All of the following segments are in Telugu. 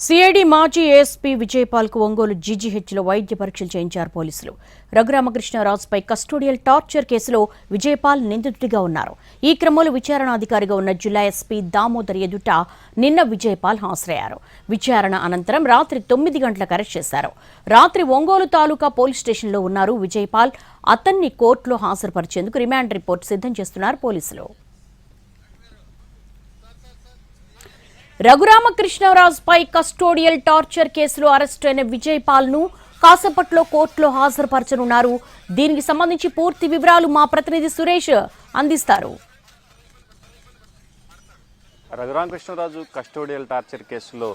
సిఐడి మాజీ ఏఎస్పీ విజయపాల్కు ఒంగోలు జీజీహెచ్లో వైద్య పరీక్షలు చేయించారు పోలీసులు. రఘురామకృష్ణరాజుపై కస్టోడియల్ టార్చర్ కేసులో విజయపాల్ నిందితుడిగా ఉన్నారు. ఈ క్రమంలో విచారణాధికారిగా ఉన్న జిల్లా ఎస్పీ దామోదర్ ఎదుట నిన్న విజయపాల్ హాజరయ్యారు. విచారణ అనంతరం రాత్రి తొమ్మిది గంటలకు అరెస్ట్ చేశారు. రాత్రి ఒంగోలు తాలూకా పోలీస్ స్టేషన్లో ఉన్నారు విజయపాల్. అతన్ని కోర్టులో హాజరుపరిచేందుకు రిమాండ్ రిపోర్ట్ సిద్ధం చేస్తున్నారు పోలీసులు. రఘురామకృష్ణరాజుపై కస్టోడియల్ టార్చర్ కేసులో అరెస్ట్ అయిన విజయ్ పాల్ను కాసేపట్లో కోర్టులో హాజరుపరచనున్నారు. దీనికి సంబంధించి పూర్తి వివరాలు మా ప్రతినిధి సురేష్ అందిస్తారు. రఘురామకృష్ణరాజు కస్టోడియల్ టార్చర్ కేసులో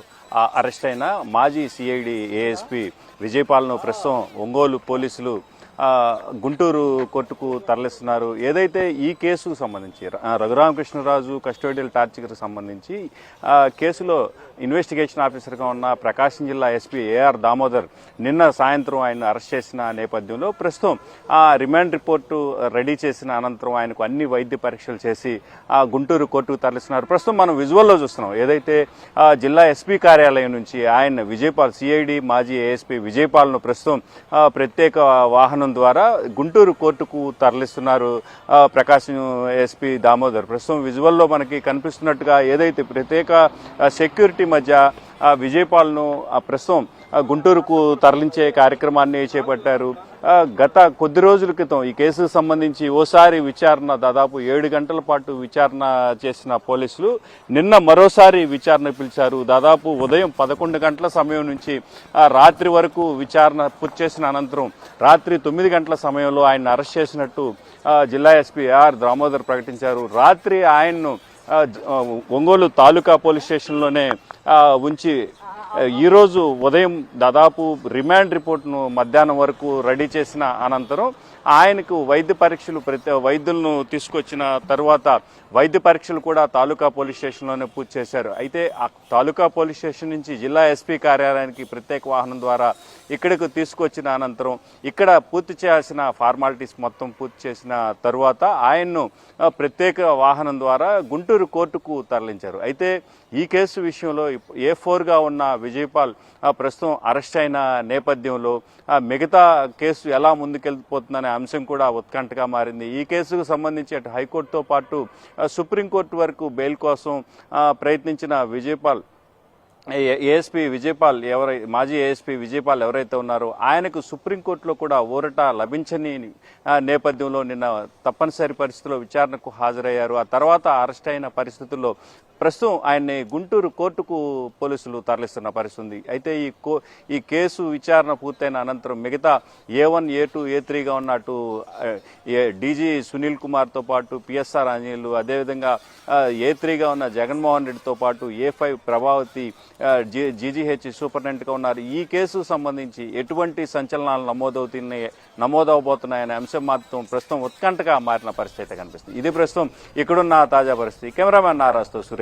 అరెస్ట్ అయిన మాజీ సిఐడి ఏఎస్పీ విజయపాల్ను ప్రస్తుతం ఒంగోలు పోలీసులు గుంటూరు కోర్టుకు తరలిస్తున్నారు. ఏదైతే ఈ కేసుకు సంబంధించి రఘురామకృష్ణరాజు కస్టోడియల్ టార్చర్కి సంబంధించి కేసులో ఇన్వెస్టిగేషన్ ఆఫీసర్గా ఉన్న ప్రకాశం జిల్లా ఎస్పీ ఏఆర్ దామోదర్ నిన్న సాయంత్రం ఆయన అరెస్ట్ చేసిన నేపథ్యంలో ప్రస్తుతం ఆ రిమాండ్ రిపోర్టు రెడీ చేసిన అనంతరం ఆయనకు అన్ని వైద్య పరీక్షలు చేసి ఆ గుంటూరు కోర్టుకు తరలిస్తున్నారు. ప్రస్తుతం మనం విజువల్లో చూస్తున్నాం. ఏదైతే జిల్లా ఎస్పీ కార్యాలయం నుంచి ఆయన విజయపాల్ సిఐడి మాజీ ఏఎస్పీ విజయపాల్ను ప్రస్తుతం ప్రత్యేక వాహనం ద్వారా గుంటూరు కోర్టుకు తరలిస్తున్నారు ప్రకాశం ఎస్పీ దామోదర్. ప్రస్తుతం విజువల్లో మనకి కనిపిస్తున్నట్టుగా ఏదైతే ప్రత్యేక సెక్యూరిటీ మధ్య ఆ, విజయపాల్ను ఆ, ప్రస్తుతం గుంటూరుకు తరలించే కార్యక్రమాన్ని చేపట్టారు. గత కొద్ది రోజుల క్రితం ఈ కేసుకు సంబంధించి ఓసారి విచారణ దాదాపు ఏడు గంటల పాటు విచారణ చేసిన పోలీసులు నిన్న మరోసారి విచారణ పిలిచారు. దాదాపు ఉదయం పదకొండు గంటల సమయం నుంచి రాత్రి వరకు విచారణ పూర్తి చేసిన అనంతరం రాత్రి తొమ్మిది గంటల సమయంలో ఆయన అరెస్ట్ చేసినట్టు జిల్లా ఎస్పీ ఆర్ దామోదర్ ప్రకటించారు. రాత్రి ఆయన్ను ఒంగోలు తాలూకా పోలీస్ స్టేషన్లోనే ఉంచి ఈరోజు ఉదయం దాదాపు రిమాండ్ రిపోర్ట్ను మధ్యాహ్నం వరకు రెడీ చేసిన అనంతరం ఆయనకు వైద్య పరీక్షలు ప్రతి వైద్యులను తీసుకొచ్చిన తర్వాత వైద్య పరీక్షలు కూడా తాలూకా పోలీస్ స్టేషన్లోనే పూర్తి చేశారు. అయితే ఆ తాలూకా పోలీస్ స్టేషన్ నుంచి జిల్లా ఎస్పీ కార్యాలయానికి ప్రత్యేక వాహనం ద్వారా ఇక్కడికి తీసుకొచ్చిన అనంతరం ఇక్కడ పూర్తి చేయాల్సిన ఫార్మాలిటీస్ మొత్తం పూర్తి చేసిన తరువాత ఆయన్ను ప్రత్యేక వాహనం ద్వారా గుంటూరు కోర్టుకు తరలించారు. అయితే ఈ కేసు విషయంలో ఏ ఫోర్గా ఉన్న విజయపాల్ ఆ, ప్రస్తుతం అరెస్ట్ అయిన నేపథ్యంలో ఆ, మిగతా కేసు ఎలా ముందుకెళ్ళిపోతుందనే అంశం కూడా ఉత్కంఠగా మారింది. ఈ కేసుకు సంబంధించి అటు హైకోర్టుతో పాటు సుప్రీంకోర్టు వరకు బెయిల్ కోసం ప్రయత్నించిన విజయపాల్ ఏఎస్పీ విజయపాల్ ఎవరై మాజీ ఏఎస్పీ విజయపాల్ ఎవరైతే ఉన్నారో ఆయనకు సుప్రీంకోర్టులో కూడా ఊరట లభించని నేపథ్యంలో నిన్న తప్పనిసరి పరిస్థితుల్లో విచారణకు హాజరయ్యారు. ఆ తర్వాత అరెస్ట్ అయిన పరిస్థితుల్లో ప్రస్తుతం ఆయన్ని గుంటూరు కోర్టుకు పోలీసులు తరలిస్తున్న పరిస్థితి అయితే ఈ కో ఈ కేసు విచారణ పూర్తయిన అనంతరం మిగతా ఏ వన్ ఏ టూ ఏ త్రీగా ఉన్న అటు ఏ డీజీ సునీల్ కుమార్తో పాటు పిఎస్ఆర్ ఆంజనేయులు అదేవిధంగా ఏ త్రీగా ఉన్న జగన్మోహన్ రెడ్డితో పాటు ఏ ఫైవ్ ప్రభావతి జీజీహెచ్ సూపరింటెండెంట్గా ఉన్నారు. ఈ కేసుకు సంబంధించి ఎటువంటి సంచలనాలు నమోదవుతున్నాయి నమోదవబోతున్నాయనే అంశం మాత్రం ప్రస్తుతం ఉత్కంఠగా మారిన పరిస్థితి కనిపిస్తుంది. ఇది ప్రస్తుతం ఇక్కడున్న తాజా పరిస్థితి. కెమెరామెన్ నారాజ్తో సురేష్.